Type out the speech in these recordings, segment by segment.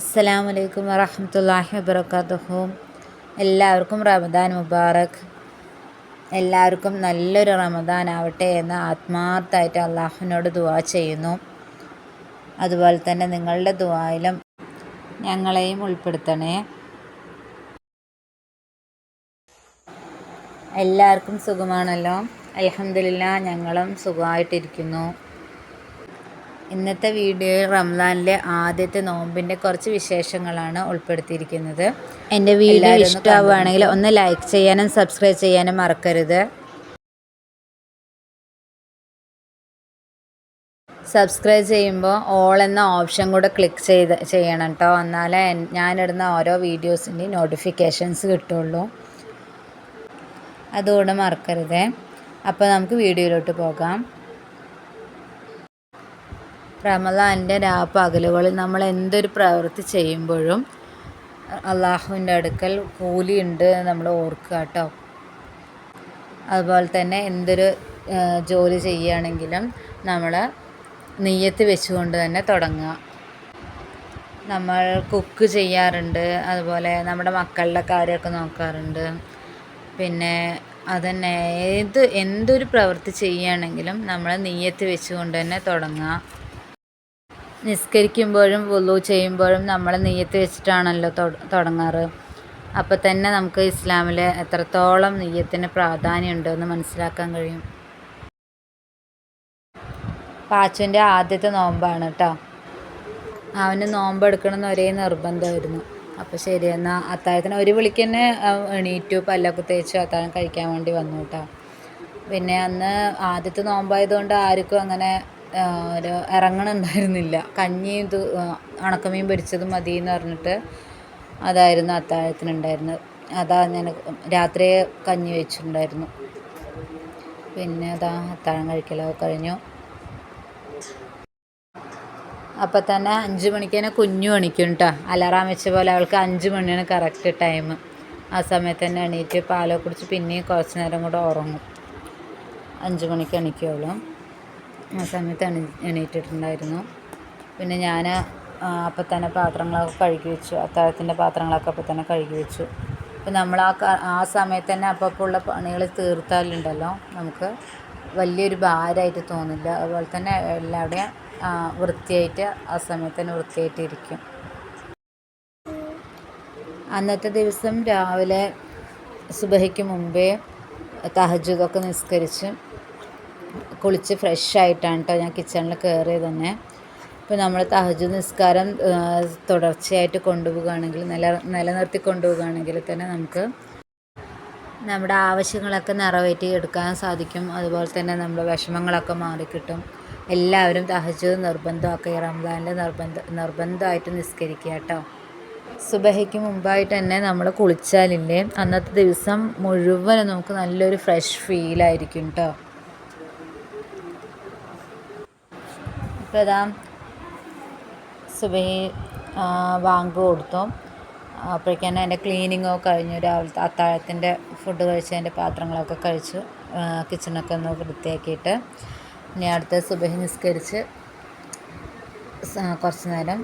അസ്സലാമു വലൈക്കും വറഹമത്തല്ലാഹി വബർക്കാത്തുഹു എല്ലാവർക്കും റമദാൻ മുബാറക്. എല്ലാവർക്കും നല്ലൊരു റമദാൻ ആവട്ടെ എന്ന് ആത്മാർത്ഥമായിട്ട് അള്ളാഹുവിനോട് ദുവാ ചെയ്യുന്നു. അതുപോലെ തന്നെ നിങ്ങളുടെ ദുവായിലും ഞങ്ങളെയും ഉൾപ്പെടുത്തണേ. എല്ലാവർക്കും സുഖമാണല്ലോ? അലഹമില്ല ഞങ്ങളും സുഖമായിട്ടിരിക്കുന്നു. ഇന്നത്തെ വീഡിയോയിൽ റംസാനിലെ ആദ്യത്തെ നോമ്പിന്റെ കുറച്ച് വിശേഷങ്ങളാണ് ഉൾപ്പെടുത്തിയിരിക്കുന്നത്. എന്റെ വീഡിയോ ഇഷ്ടമാവുകയാണെങ്കിൽ ഒന്ന് ലൈക്ക് ചെയ്യാനും സബ്സ്ക്രൈബ് ചെയ്യാനും മറക്കരുത്. സബ്സ്ക്രൈബ് ചെയ്യുമ്പോൾ ഓൾ എന്ന ഓപ്ഷൻ കൂടെ ക്ലിക്ക് ചെയ്ത് ചെയ്യണം കേട്ടോ എന്നാലേ ഞാനിടുന്ന ഓരോ വീഡിയോസിന്റെയും നോട്ടിഫിക്കേഷൻസ് കിട്ടുള്ളൂ. അതുകൊണ്ട് മറക്കരുതേ. അപ്പോൾ നമുക്ക് വീഡിയോയിലോട്ട് പോകാം. റമദാന്റെ രാപ്പകലുകളിൽ നമ്മൾ എന്തൊരു പ്രവൃത്തി ചെയ്യുമ്പോഴും അള്ളാഹുവിന്റെ അടുക്കൽ കൂലിയുണ്ട് നമ്മൾ ഓർക്കുക കേട്ടോ. അതുപോലെ തന്നെ എന്തൊരു ജോലി ചെയ്യുകയാണെങ്കിലും നമ്മൾ നെയ്യത്ത് വെച്ചുകൊണ്ട് തന്നെ തുടങ്ങുക. നമ്മൾ കുക്ക് ചെയ്യാറുണ്ട് അതുപോലെ നമ്മുടെ മക്കളുടെ കാര്യമൊക്കെ നോക്കാറുണ്ട്. പിന്നെ അതന്നെ ഏത് എന്തൊരു പ്രവൃത്തി ചെയ്യുകയാണെങ്കിലും നമ്മൾ നെയ്യത്ത് വെച്ചുകൊണ്ട് തന്നെ തുടങ്ങുക. നിസ്കരിക്കുമ്പോഴും വുളു ചെയ്യുമ്പോഴും നമ്മൾ നെയ്യത്ത് വെച്ചിട്ടാണല്ലോ തുടങ്ങാറ്. അപ്പോൾ തന്നെ നമുക്ക് ഇസ്ലാമിൽ എത്രത്തോളം നെയ്യത്തിന് പ്രാധാന്യമുണ്ടെന്ന് മനസ്സിലാക്കാൻ കഴിയും. പാച്ചുവിന്റെ ആദ്യത്തെ നോമ്പാണ് കേട്ടോ അവന് നോമ്പ് എടുക്കണമെന്ന് ഒരേ നിർബന്ധമായിരുന്നു. അപ്പോൾ ശരി എന്നാൽ അത്താഴത്തിന് ഒരു വിളിക്ക് തന്നെ എണീറ്റു പല്ലൊക്കെ തേച്ചു അത്താഴം കഴിക്കാൻ വേണ്ടി വന്നു കേട്ടോ പിന്നെ അന്ന് ആദ്യത്തെ നോമ്പായതുകൊണ്ട് ആർക്കും അങ്ങനെ ഒരു ഇറങ്ങണുണ്ടായിരുന്നില്ല. കഞ്ഞി ഇത് ഉണക്കമീൻ പൊരിച്ചത് മതി എന്ന് പറഞ്ഞിട്ട് അതായിരുന്നു അത്താഴത്തിനുണ്ടായിരുന്നത്. അതാ ഞാൻ രാത്രി കഞ്ഞി വെച്ചിട്ടുണ്ടായിരുന്നു. പിന്നെ അതാ അത്താഴം കഴിക്കലൊക്കെ കഴിഞ്ഞു. അപ്പം തന്നെ അഞ്ച് മണിക്ക് തന്നെ കുഞ്ഞു മണിക്കും കേട്ടോ അലാറാം വെച്ച പോലെ അവൾക്ക് അഞ്ച് മണിയാണ് കറക്റ്റ് ടൈം ആ സമയത്ത് തന്നെ എണീറ്റ് പാലൊക്കെ കുടിച്ച് പിന്നെയും കുറച്ച് നേരം കൂടെ ഉറങ്ങും. അഞ്ച് മണിക്ക് എണീക്കുള്ളൂ. ആ സമയത്ത് എണീ എണീറ്റിട്ടുണ്ടായിരുന്നു. പിന്നെ ഞാൻ അപ്പം തന്നെ പാത്രങ്ങളൊക്കെ കഴുകി വെച്ചു. അത്താഴത്തിന്റെ പാത്രങ്ങളൊക്കെ അപ്പം തന്നെ കഴുകി വെച്ചു. അപ്പം നമ്മൾ ആ ആ സമയത്ത് തന്നെ അപ്പം ഉള്ള പണികൾ തീർത്താലുണ്ടല്ലോ നമുക്ക്. വലിയൊരു ഭാരമായിട്ട് തോന്നില്ല. അതുപോലെ തന്നെ എല്ലാവിടെയും വൃത്തിയായിട്ട് ആ സമയത്ത് തന്നെ വൃത്തിയായിട്ട് ഇരിക്കും. അന്നത്തെ ദിവസം രാവിലെ സുബഹയ്ക്ക് മുമ്പേ തഹജുദൊക്കെ നിസ്കരിച്ച് കുളിച്ച് ഫ്രഷ് ആയിട്ടാണ് കേട്ടോ ഞാൻ കിച്ചണിൽ കയറിയത് തന്നെ. ഇപ്പോൾ നമ്മൾ തഹജു നിസ്കാരം തുടർച്ചയായിട്ട് കൊണ്ടുപോവുകയാണെങ്കിൽ നില നിലനിർത്തി കൊണ്ടുപോവുകയാണെങ്കിൽ തന്നെ നമുക്ക് നമ്മുടെ ആവശ്യങ്ങളൊക്കെ നിറവേറ്റി എടുക്കാൻ സാധിക്കും. അതുപോലെ തന്നെ നമ്മുടെ വിഷമങ്ങളൊക്കെ മാറിക്കിട്ടും എല്ലാവരും തഹജു നിർബന്ധമൊക്കെ റംസാനിൽ നിർബന്ധ നിർബന്ധമായിട്ട് നിസ്കരിക്കുക കേട്ടോ സുബഹയ്ക്ക് മുമ്പായിട്ട് തന്നെ നമ്മൾ കുളിച്ചാലില്ലേ അന്നത്തെ ദിവസം മുഴുവനും നമുക്ക് നല്ലൊരു ഫ്രഷ് ഫീലായിരിക്കും കേട്ടോ ഇതാ സുബഹി ബാങ്ക് കൊടുത്തു. അപ്പോഴേക്കും എന്റെ ക്ലീനിങ്ങോ കഴിഞ്ഞു. രാവിലത്തെ അത്താഴത്തിന്റെ ഫുഡ് കഴിച്ചതിന്റെ പാത്രങ്ങളൊക്കെ കഴിച്ചു. കിച്ചണൊക്കെ ഒന്ന് വൃത്തിയാക്കിയിട്ട് ഇനി അടുത്ത സുബഹി നിസ്കരിച്ച് കുറച്ച് നേരം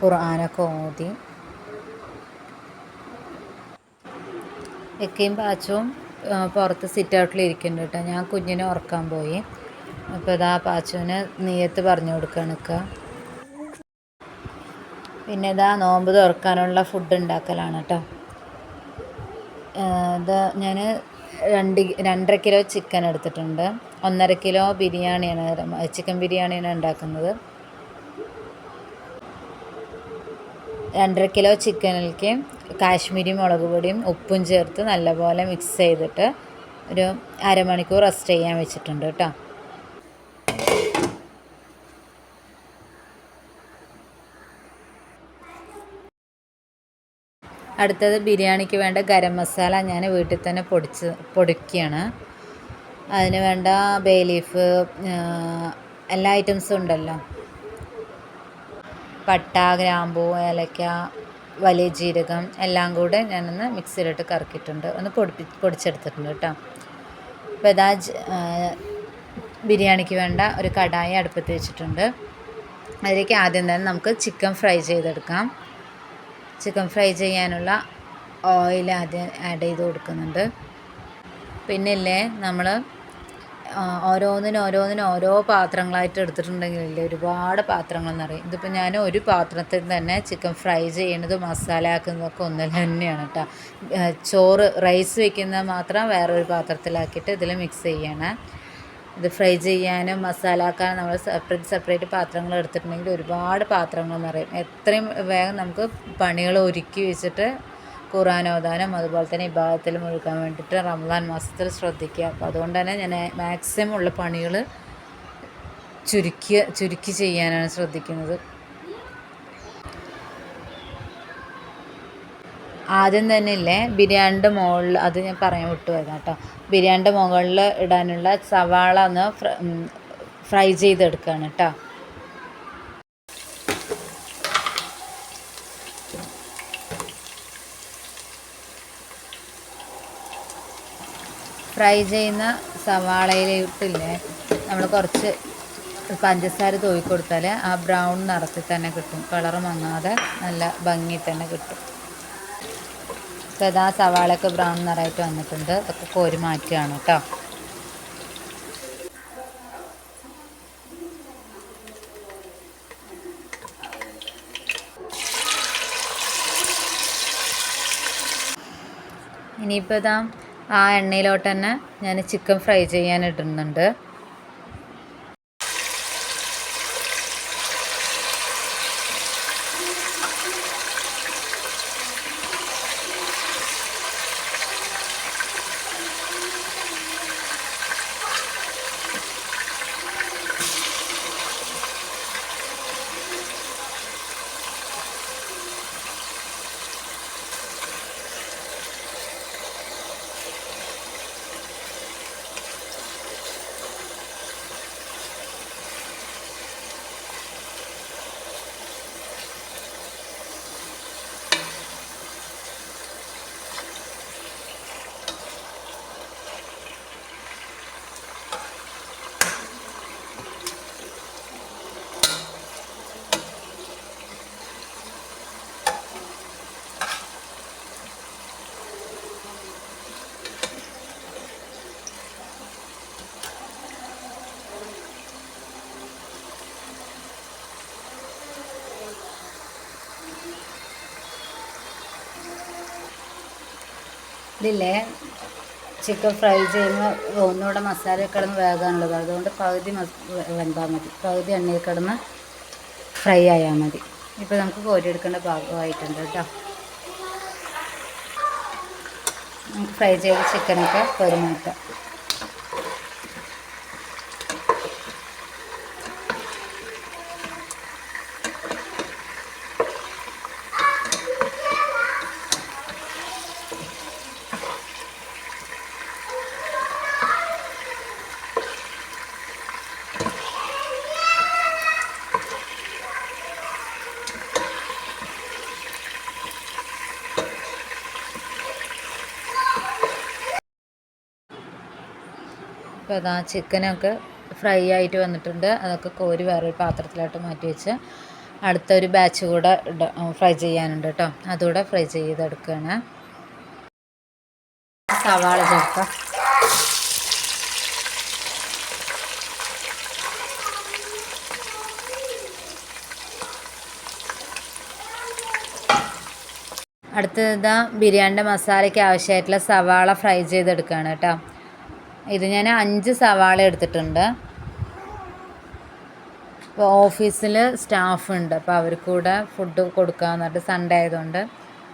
ഖുർആാനൊക്കെ ഓതി. എക്കയും പാച്ചവും പുറത്ത് സിറ്റ് ഔട്ടിൽ ഇരിക്കുന്നുണ്ട് കേട്ടോ. ഞാൻ കുഞ്ഞിനെ ഉറക്കാൻ പോയി. അപ്പോൾ ഇതാ പാച്ചുവിന് നീയത്ത് പറഞ്ഞു കൊടുക്കുകയാണ് നിൽക്കുക പിന്നെ ഇതാ നോമ്പ് തുറക്കാനുള്ള ഫുഡ് ഉണ്ടാക്കലാണ് കേട്ടോ ഇത് ഞാൻ രണ്ട് രണ്ടര കിലോ ചിക്കൻ എടുത്തിട്ടുണ്ട്. ഒന്നര കിലോ ബിരിയാണിയാണ് ചിക്കൻ ബിരിയാണിയാണ് ഉണ്ടാക്കുന്നത്. രണ്ടര കിലോ ചിക്കനിലേക്ക് കാശ്മീരി മുളക് പൊടിയും ഉപ്പും ചേർത്ത് നല്ലപോലെ മിക്സ് ചെയ്തിട്ട് ഒരു അരമണിക്കൂർ റെസ്റ്റ് ചെയ്യാൻ വെച്ചിട്ടുണ്ട് കേട്ടോ അടുത്തത് ബിരിയാണിക്ക് വേണ്ട ഗരം മസാല ഞാൻ വീട്ടിൽ തന്നെ പൊടിച്ച് പൊടിക്കുകയാണ്. അതിന് വേണ്ട ബേ ലീഫ് എല്ലാ ഐറ്റംസും ഉണ്ടല്ലോ. പട്ട ഗ്രാമ്പൂ ഏലക്ക വലിയ ജീരകം എല്ലാം കൂടെ ഞാനൊന്ന് മിക്സിയിലിട്ട് കറക്കിയിട്ടുണ്ട്. ഒന്ന് പൊടിപ്പി പൊടിച്ചെടുത്തിട്ടുണ്ട് കേട്ടോ. അപ്പോൾ ഇതാ ബിരിയാണിക്ക് വേണ്ട ഒരു കടായി അടുപ്പത്ത് വെച്ചിട്ടുണ്ട്. അതിലേക്ക് ആദ്യം തന്നെ നമുക്ക് ചിക്കൻ ഫ്രൈ ചെയ്തെടുക്കാം. ചിക്കൻ ഫ്രൈ ചെയ്യാനുള്ള ഓയിൽ ആദ്യം ആഡ് ചെയ്ത് കൊടുക്കുന്നുണ്ട്. പിന്നില്ലേ നമ്മൾ ഓരോന്നിനും ഓരോന്നിനും ഓരോ പാത്രങ്ങളായിട്ട് എടുത്തിട്ടുണ്ടെങ്കിലില്ലേ ഒരുപാട് പാത്രങ്ങൾ നിറയും. ഇതിപ്പോൾ ഞാൻ ഒരു പാത്രത്തിൽ തന്നെ ചിക്കൻ ഫ്രൈ ചെയ്യണത് മസാല ആക്കുന്നതൊക്കെ ഒന്നിൽ തന്നെയാണ് കേട്ടോ ചോറ് റൈസ് വെക്കുന്നത് മാത്രം വേറൊരു പാത്രത്തിലാക്കിയിട്ട് ഇതിൽ മിക്സ് ചെയ്യണം. ഇത് ഫ്രൈ ചെയ്യാനും മസാല ആക്കാനും നമ്മൾ സെപ്പറേറ്റ് സെപ്പറേറ്റ് പാത്രങ്ങൾ എടുത്തിട്ടുണ്ടെങ്കിൽ ഒരുപാട് പാത്രങ്ങൾ നിറയും എത്രയും വേഗം നമുക്ക് പണികൾ ഒരുക്കി വെച്ചിട്ട് ഓതാനും അതുപോലെ തന്നെ ഇബാദത്തിൽ മുഴുക്കാൻ വേണ്ടിയിട്ട് റംസാൻ മാസത്തിൽ ശ്രദ്ധിക്കുക. അപ്പോൾ അതുകൊണ്ട് തന്നെ ഞാൻ മാക്സിമം ഉള്ള പണികൾ ചുരുക്കി ചുരുക്കി ചെയ്യാനാണ് ശ്രദ്ധിക്കുന്നത്. ആദ്യം തന്നെ ഇല്ലേ ബിരിയാണിന്റെ മുകളിൽ അത് ഞാൻ പറയാൻ വിട്ടുപോയതാണ് കേട്ടോ. ബിരിയാണിന്റെ മുകളിൽ ഇടാനുള്ള സവാള ഒന്ന് ഫ്രൈ ചെയ്തെടുക്കുകയാണ് കേട്ടോ. ഫ്രൈ ചെയ്യുന്ന സവാളയിലിട്ടില്ലേ നമ്മൾ കുറച്ച് പഞ്ചസാര തൂവി കൊടുത്താൽ ആ ബ്രൗൺ നിറത്തിൽ തന്നെ കിട്ടും. കളർ മങ്ങാതെ നല്ല ഭംഗി തന്നെ കിട്ടും. അപ്പോൾ ഇതാ സവാളയൊക്കെ ബ്രൗൺ നിറായിട്ട് വന്നിട്ടുണ്ട്. അതൊക്കെ കോരി മാറ്റുകയാണ് കേട്ടോ. ഇനിയിപ്പോൾ ഇതാ ആ എണ്ണയിലോട്ട് തന്നെ ഞാൻ ചിക്കൻ ഫ്രൈ ചെയ്യാൻ ഇടുന്നുണ്ട്. ഇതില്ലേ? ചിക്കൻ ഫ്രൈ ചെയ്യുമ്പോൾ ഒന്നുകൂടെ മസാല കിടന്ന് വേകാനുള്ളത് അതുകൊണ്ട് പകുതി വെന്താൽ മതി. പകുതി എണ്ണയിൽ കിടന്ന് ഫ്രൈ ആയാൽ മതി. ഇപ്പോൾ നമുക്ക് കോരിയെടുക്കേണ്ട ഭാഗമായിട്ടുണ്ട് കേട്ടോ. നമുക്ക് ഫ്രൈ ചെയ്ത ചിക്കനൊക്കെ കോരി അപ്പോൾ അതാ ചിക്കനൊക്കെ ഫ്രൈ ആയിട്ട് വന്നിട്ടുണ്ട്. അതൊക്കെ കോരി വേറൊരു പാത്രത്തിലോട്ട് മാറ്റി വെച്ച് അടുത്തൊരു ബാച്ച് കൂടെ ഫ്രൈ ചെയ്യാനുണ്ട് കേട്ടോ. അതുകൂടെ ഫ്രൈ ചെയ്തെടുക്കുകയാണ് സവാള ചേർക്കാം. അടുത്തത് ബിരിയാണിന്റെ മസാലയ്ക്ക് ആവശ്യമായിട്ടുള്ള സവാള ഫ്രൈ ചെയ്തെടുക്കുകയാണ് കേട്ടോ. ഇത് ഞാൻ അഞ്ച് സവാള എടുത്തിട്ടുണ്ട്. ഇപ്പോൾ ഓഫീസിൽ സ്റ്റാഫ് ഉണ്ട് അപ്പോൾ അവർക്ക് കൂടെ ഫുഡ് കൊടുക്കാമെന്ന് പറഞ്ഞിട്ട് സൺഡേ ആയതുകൊണ്ട്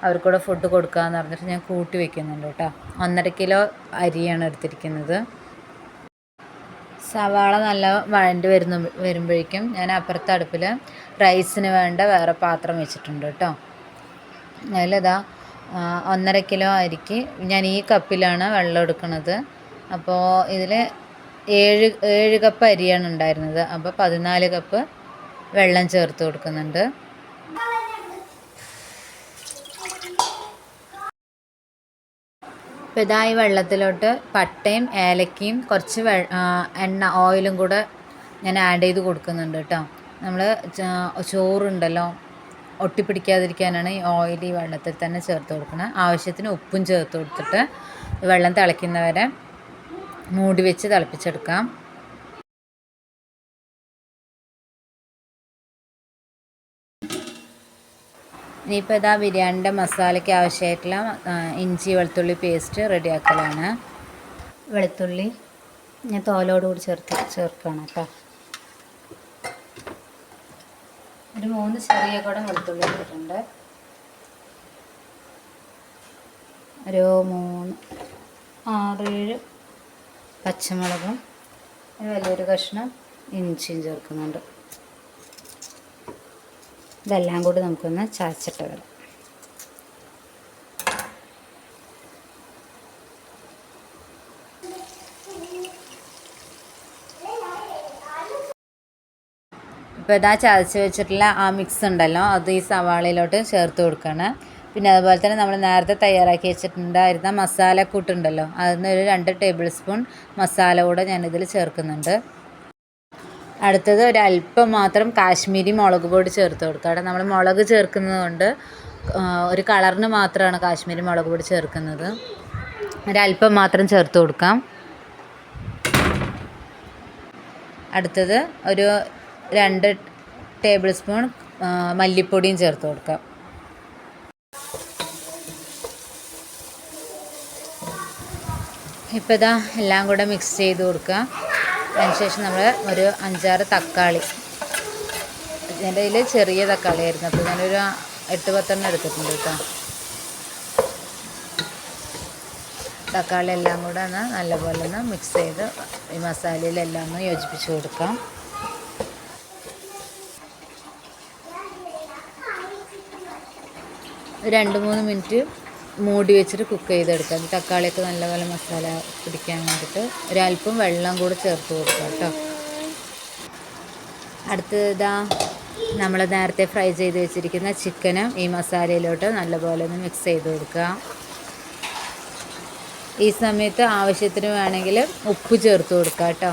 അവർക്ക് കൂടെ ഫുഡ് കൊടുക്കാമെന്ന് പറഞ്ഞിട്ട് ഞാൻ കൂട്ടി വെക്കുന്നുണ്ട് കേട്ടോ. ഒന്നര കിലോ അരിയാണ് എടുത്തിരിക്കുന്നത്. സവാള നല്ല വഴണ്ട് വരുന്ന വരുമ്പോഴേക്കും ഞാൻ അപ്പുറത്തെ അടുപ്പിൽ റൈസിന് വേണ്ട വേറെ പാത്രം വെച്ചിട്ടുണ്ട് കേട്ടോ. അതിലിതാ ഒന്നര കിലോ അരിക്ക് ഞാൻ ഈ കപ്പിലാണ് വെള്ളം എടുക്കുന്നത് അപ്പോൾ ഇതിൽ ഏഴ് ഏഴ് കപ്പ് അരിയാണ് ഉണ്ടായിരുന്നത്. അപ്പോൾ പതിനാല് കപ്പ് വെള്ളം ചേർത്ത് കൊടുക്കുന്നുണ്ട്. അപ്പോൾ ഇതാ ഈ വെള്ളത്തിലോട്ട് പട്ടയും ഏലക്കയും കുറച്ച് എണ്ണ ഓയിലും കൂടെ ഞാൻ ആഡ് ചെയ്ത് കൊടുക്കുന്നുണ്ട് കേട്ടോ നമ്മൾ ചോറുണ്ടല്ലോ ഒട്ടിപ്പിടിക്കാതിരിക്കാനാണ് ഈ ഓയിൽ ഈ വെള്ളത്തിൽ തന്നെ ചേർത്ത് കൊടുക്കുന്നത് ആവശ്യത്തിന് ഉപ്പും ചേർത്ത് കൊടുത്തിട്ട് വെള്ളം തിളയ്ക്കുന്നവരെ മൂടി വെച്ച് തിളപ്പിച്ചെടുക്കാം. ഇനിയിപ്പോൾ ഇതാ ബിരിയാണിന്റെ മസാലയ്ക്ക് ആവശ്യമായിട്ടുള്ള ഇഞ്ചി വെളുത്തുള്ളി പേസ്റ്റ് റെഡിയാക്കലാണ്. വെളുത്തുള്ളി ഞാൻ തോലോടുകൂടി ചേർത്ത് ചേർക്കണം കേട്ടോ. ഒരു മൂന്ന് ചെറിയ കുടം വെളുത്തുള്ളി ഇട്ടിട്ടുണ്ട്. ഒരു മൂന്ന് ആറേഴ് പച്ചമുളകും വലിയൊരു കഷ്ണം ഇഞ്ചിയും ചേർക്കുന്നുണ്ട്. ഇതെല്ലാം കൂടി നമുക്കൊന്ന് ചാച്ചിട്ട് വരാം ഇപ്പോൾ ഇതാ ചതച്ച് വെച്ചിട്ടുള്ള ആ മിക്സ് ഉണ്ടല്ലോ അത് ഈ സവാളയിലോട്ട് ചേർത്ത് കൊടുക്കണം. പിന്നെ അതുപോലെ തന്നെ നമ്മൾ നേരത്തെ തയ്യാറാക്കി വെച്ചിട്ടുണ്ടായിരുന്ന മസാലക്കൂട്ടുണ്ടല്ലോ അതിൽ ഒരു രണ്ട് ടേബിൾ സ്പൂൺ മസാല കൂടെ ഞാനിതിൽ ചേർക്കുന്നുണ്ട്. അടുത്തത് ഒരല്പം മാത്രം കാശ്മീരി മുളക് പൊടി ചേർത്ത് കൊടുക്കുക. അവിടെ നമ്മൾ മുളക് ചേർക്കുന്നത് കൊണ്ട് ഒരു കളറിന് മാത്രമാണ് കാശ്മീരി മുളക് പൊടി ചേർക്കുന്നത്. ഒരല്പം മാത്രം ചേർത്ത് കൊടുക്കാം. അടുത്തത് ഒരു രണ്ട് ടേബിൾ സ്പൂൺ മല്ലിപ്പൊടിയും ചേർത്ത് കൊടുക്കാം. ഇപ്പോൾ ഇതാ എല്ലാം കൂടെ മിക്സ് ചെയ്ത് കൊടുക്കുക. അതിനുശേഷം നമ്മൾ ഒരു അഞ്ചാറ് തക്കാളി. എന്റെ കയ്യിൽ ചെറിയ തക്കാളി ആയിരുന്നു അപ്പോൾ ഞാനൊരു എട്ട് പത്തെണ്ണം എടുത്തിട്ടുണ്ട് കേട്ടോ. തക്കാളി എല്ലാം കൂടെ ഒന്ന് നല്ലപോലെ ഒന്ന് മിക്സ് ചെയ്ത് ഈ മസാലയിലെല്ലാം ഒന്ന് യോജിപ്പിച്ച് കൊടുക്കാം. രണ്ട് മൂന്ന് മിനിറ്റ് മൂടി വെച്ചിട്ട് കുക്ക് ചെയ്തെടുക്കാം തക്കാളിയൊക്കെ നല്ലപോലെ മസാല പിടിക്കാൻ വേണ്ടിയിട്ട് ഒരല്പം വെള്ളം കൂടെ ചേർത്ത് കൊടുക്കാം കേട്ടോ. അടുത്തതാ നമ്മൾ നേരത്തെ ഫ്രൈ ചെയ്ത് വെച്ചിരിക്കുന്ന ചിക്കനും ഈ മസാലയിലോട്ട് നല്ലപോലെ ഒന്ന് മിക്സ് ചെയ്ത് കൊടുക്കുക. ഈ സമയത്ത് ആവശ്യത്തിന് വേണമെങ്കിൽ ഉപ്പ് ചേർത്ത് കൊടുക്കാം കേട്ടോ.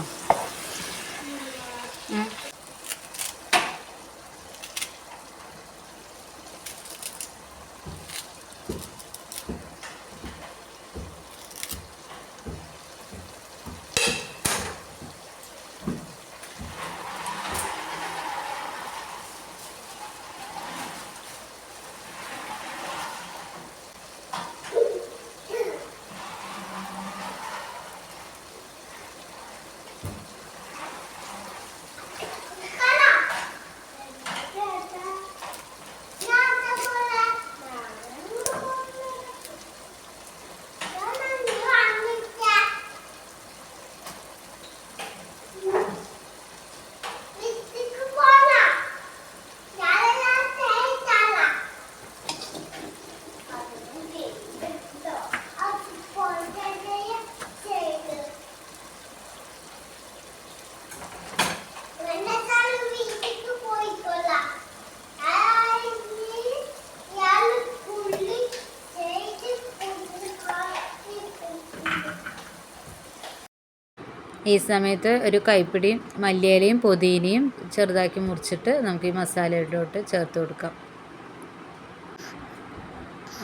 ഈ സമയത്ത് ഒരു കൈപ്പിടിയും മല്ലിയിലയും പുതിനയും ചെറുതാക്കി മുറിച്ചിട്ട് നമുക്ക് ഈ മസാലയിലോട്ട് ചേർത്ത് കൊടുക്കാം.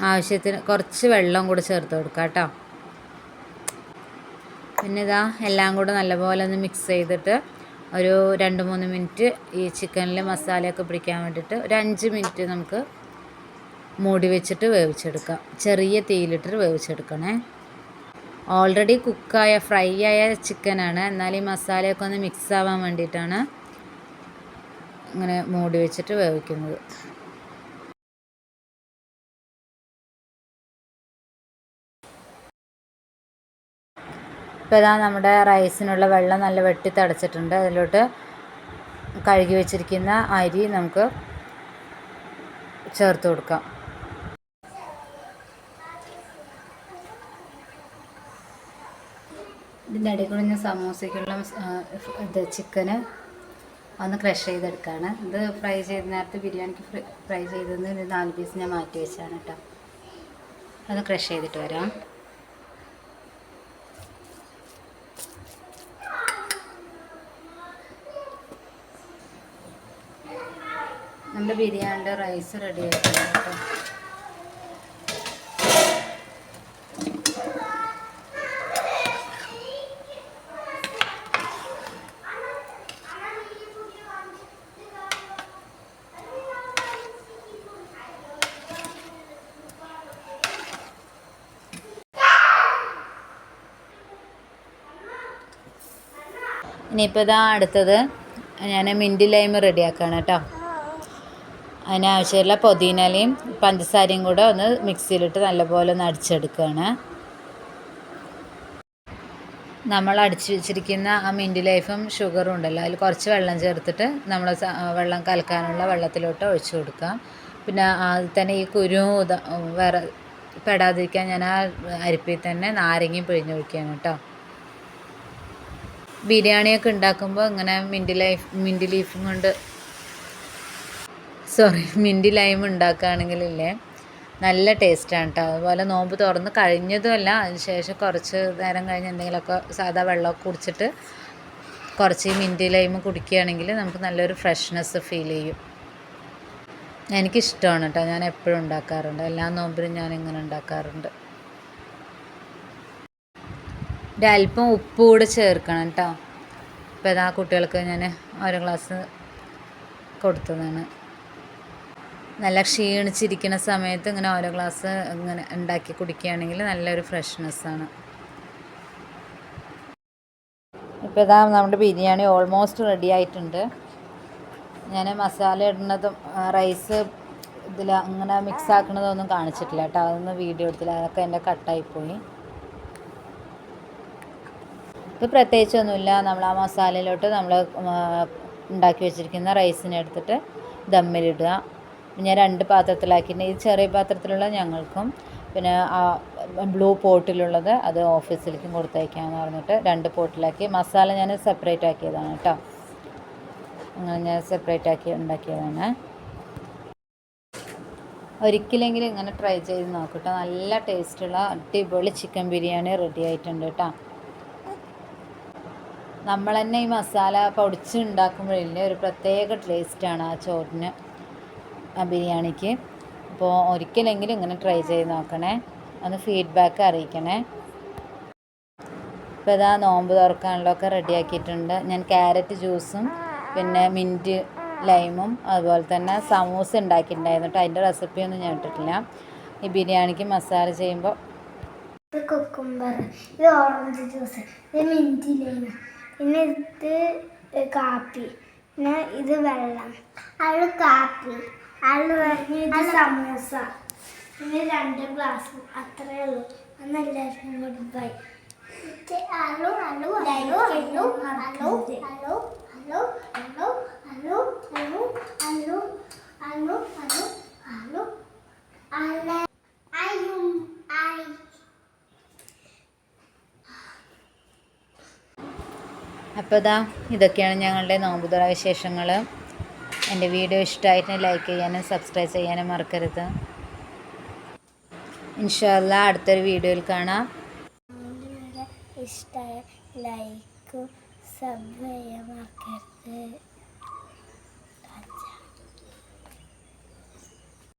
ആവശ്യത്തിന് കുറച്ച് വെള്ളം കൂടെ ചേർത്ത് കൊടുക്കാം കേട്ടോ. പിന്നെ ഇതാ എല്ലാം കൂടെ നല്ലപോലെ ഒന്ന് മിക്സ് ചെയ്തിട്ട് ഒരു രണ്ട് മൂന്ന് മിനിറ്റ് ഈ ചിക്കനിൽ മസാലയൊക്കെ പിടിക്കാൻ വേണ്ടിയിട്ട് ഒരു അഞ്ച് മിനിറ്റ് നമുക്ക് മൂടി വെച്ചിട്ട് വേവിച്ചെടുക്കാം. ചെറിയ തീയിലിട്ടിട്ട് വേവിച്ചെടുക്കണേ. ഓൾറെഡി കുക്കായ ഫ്രൈ ആയ ചിക്കനാണ് എന്നാൽ ഈ മസാലയൊക്കെ ഒന്ന് മിക്സ് ആവാൻ വേണ്ടിയിട്ടാണ് ഇങ്ങനെ മൂടി വെച്ചിട്ട് വേവിക്കുന്നത്. ഇപ്പോൾ ഇതാ നമ്മുടെ റൈസിനുള്ള വെള്ളം നല്ല വെട്ടി തടച്ചിട്ടുണ്ട്. അതിലോട്ട് കഴുകി വെച്ചിരിക്കുന്ന അരി നമുക്ക് ചേർത്ത് കൊടുക്കാം. ഇതിന്റെ ഇടയിൽ കൂടെ ഞാൻ സമോസയ്ക്കുള്ള ഇത് ചിക്കന് ഒന്ന് ക്രഷ് ചെയ്തെടുക്കുകയാണ് ഇത് ഫ്രൈ ചെയ്ത് നേരത്തെ ബിരിയാണിക്ക് ഫ്രൈ ചെയ്തതിന് നാല് പീസ് ഞാൻ മാറ്റി വെച്ചാണ് കേട്ടോ ഒന്ന് ക്രഷ് ചെയ്തിട്ട് വരാം. നമ്മുടെ ബിരിയാണിയുടെ റൈസ് റെഡി ആയിട്ടുണ്ട് കേട്ടോ ഇനിയിപ്പോൾ ഇതാ അടുത്തത് ഞാൻ മിന്റ് ലൈം റെഡിയാക്കുകയാണ് കേട്ടോ. അതിനാവശ്യമുള്ള പൊതീനലയും പഞ്ചസാരയും കൂടെ ഒന്ന് മിക്സിയിലിട്ട് നല്ലപോലെ ഒന്ന് അടിച്ചെടുക്കുകയാണ് നമ്മൾ അടിച്ച് വെച്ചിരിക്കുന്ന ആ മിന്റ് ലൈഫും ഷുഗറും ഉണ്ടല്ലോ. അതിൽ കുറച്ച് വെള്ളം ചേർത്തിട്ട് നമ്മൾ വെള്ളം കലക്കാനുള്ള വെള്ളത്തിലോട്ട് ഒഴിച്ചു കൊടുക്കാം. പിന്നെ അതിൽ തന്നെ ഈ കുരു വേറെ പെടാതിരിക്കാൻ ഞാൻ ആ അരിപ്പിൽ തന്നെ നാരങ്ങയും പിഴിഞ്ഞൊഴിക്കുകയാണ് കേട്ടോ. ബിരിയാണിയൊക്കെ ഉണ്ടാക്കുമ്പോൾ ഇങ്ങനെ മിന്റ് ലൈഫ് മിന്റ് ലീഫും കൊണ്ട് സോറി മിന്റ് ലൈം ഉണ്ടാക്കുകയാണെങ്കിലില്ലേ നല്ല ടേസ്റ്റാണ് കേട്ടോ അതുപോലെ നോമ്പ് തുറന്ന് കഴിഞ്ഞതുമല്ല അതിനുശേഷം കുറച്ച് നേരം കഴിഞ്ഞ് എന്തെങ്കിലുമൊക്കെ സാധാ വെള്ളമൊക്കെ കുടിച്ചിട്ട് കുറച്ച് മിന്റ് ലൈം കുടിക്കുകയാണെങ്കിൽ നമുക്ക് നല്ലൊരു ഫ്രഷ്നെസ് ഫീൽ ചെയ്യും. എനിക്കിഷ്ടമാണ് കേട്ടോ ഞാൻ എപ്പോഴും ഉണ്ടാക്കാറുണ്ട്. എല്ലാ നോമ്പിലും ഞാൻ ഇങ്ങനെ ഉണ്ടാക്കാറുണ്ട്. ഒരല്പം ഉപ്പ് കൂടെ ചേർക്കണം കേട്ടോ അപ്പോൾ ഇതാ കുട്ടികൾക്ക് ഞാൻ ഓരോ ഗ്ലാസ് കൊടുത്തതാണ്. നല്ല ക്ഷീണിച്ചിരിക്കുന്ന സമയത്ത് ഇങ്ങനെ ഓരോ ഗ്ലാസ് ഇങ്ങനെ ഉണ്ടാക്കി കുടിക്കുകയാണെങ്കിൽ നല്ലൊരു ഫ്രഷ്നെസ്സാണ് ഇപ്പോൾ ഇതാ നമ്മുടെ ബിരിയാണി ഓൾമോസ്റ്റ് റെഡി ആയിട്ടുണ്ട്. ഞാൻ മസാല ഇടുന്നതും റൈസ് ഇതിൽ അങ്ങനെ മിക്സ് ആക്കുന്നതൊന്നും കാണിച്ചിട്ടില്ല കേട്ടോ അതൊന്നും വീഡിയോ എടുത്തില്ല. അതൊക്കെ എന്റെ കട്ടായിപ്പോയി ഇത് പ്രത്യേകിച്ചൊന്നുമില്ല. നമ്മൾ ആ മസാലയിലോട്ട് നമ്മൾ ഉണ്ടാക്കി വെച്ചിരിക്കുന്ന റൈസിനെ എടുത്തിട്ട് ദമ്മിലിടുക. ഞാൻ രണ്ട് പാത്രത്തിലാക്കിയിട്ട് ഈ ചെറിയ പാത്രത്തിലുള്ള ഞങ്ങൾക്കും പിന്നെ ആ ബ്ലൂ പോട്ടിലുള്ളത് അത് ഓഫീസിലേക്കും കൊടുത്തയക്കാമെന്ന് പറഞ്ഞിട്ട് രണ്ട് പോട്ടിലാക്കി മസാല ഞാൻ സെപ്പറേറ്റ് ആക്കിയതാണ് കേട്ടോ. അങ്ങനെ ഞാൻ സെപ്പറേറ്റ് ആക്കി ഉണ്ടാക്കിയതാണ്. ഒരിക്കലെങ്കിലും ഇങ്ങനെ ട്രൈ ചെയ്ത് നോക്കട്ടോ നല്ല ടേസ്റ്റുള്ള അടിപൊളി ചിക്കൻ ബിരിയാണി റെഡി ആയിട്ടുണ്ട് കേട്ടോ. നമ്മൾ തന്നെ ഈ മസാല പൊടിച്ച് ഉണ്ടാക്കുമ്പോഴില്ലേ ഒരു പ്രത്യേക ടേസ്റ്റാണ് ആ ചോറിന് ആ ബിരിയാണിക്ക്. അപ്പോൾ ഒരിക്കലെങ്കിലും ഇങ്ങനെ ട്രൈ ചെയ്ത് നോക്കണേ. ഒന്ന് ഫീഡ്ബാക്ക് അറിയിക്കണേ. ഇപ്പോൾ ഇതാ നോമ്പ് തുറക്കാനുള്ളതൊക്കെ റെഡിയാക്കിയിട്ടുണ്ട് ഞാൻ ക്യാരറ്റ് ജ്യൂസും പിന്നെ മിന്റ് ലൈമും അതുപോലെ തന്നെ സമൂസ ഉണ്ടാക്കിയിട്ടുണ്ടായിരുന്നു കേട്ടോ അതിന്റെ റെസിപ്പിയൊന്നും ഞാൻ ഇട്ടിട്ടില്ല. ഈ ബിരിയാണിക്ക് മസാല ചെയ്യുമ്പോൾ ഇത് കുക്കുംബർ ഇത് ഓറഞ്ച് ജ്യൂസ് ഇത് മിന്റ് ലൈം പിന്നെ ഇത് കാപ്പി. പിന്നെ ഇത് വെള്ളം. അത് കാപ്പി. അത് ഇത് സമൂസ. പിന്നെ രണ്ട് ഗ്ലാസ് അത്രയേ ഉള്ളൂ. അന്ന് എല്ലാവർക്കും കൂടി bye hello hello hello hello hello hello അപ്പോൾ ഇതാ ഇതൊക്കെയാണ് ഞങ്ങളുടെ നോമ്പുതുറ വിശേഷങ്ങൾ. എന്റെ വീഡിയോ ഇഷ്ടമായിട്ട് ലൈക്ക് ചെയ്യാനും സബ്സ്ക്രൈബ് ചെയ്യാനും മറക്കരുത്. ഇൻഷാല്ല അടുത്തൊരു വീഡിയോയിൽ കാണാം.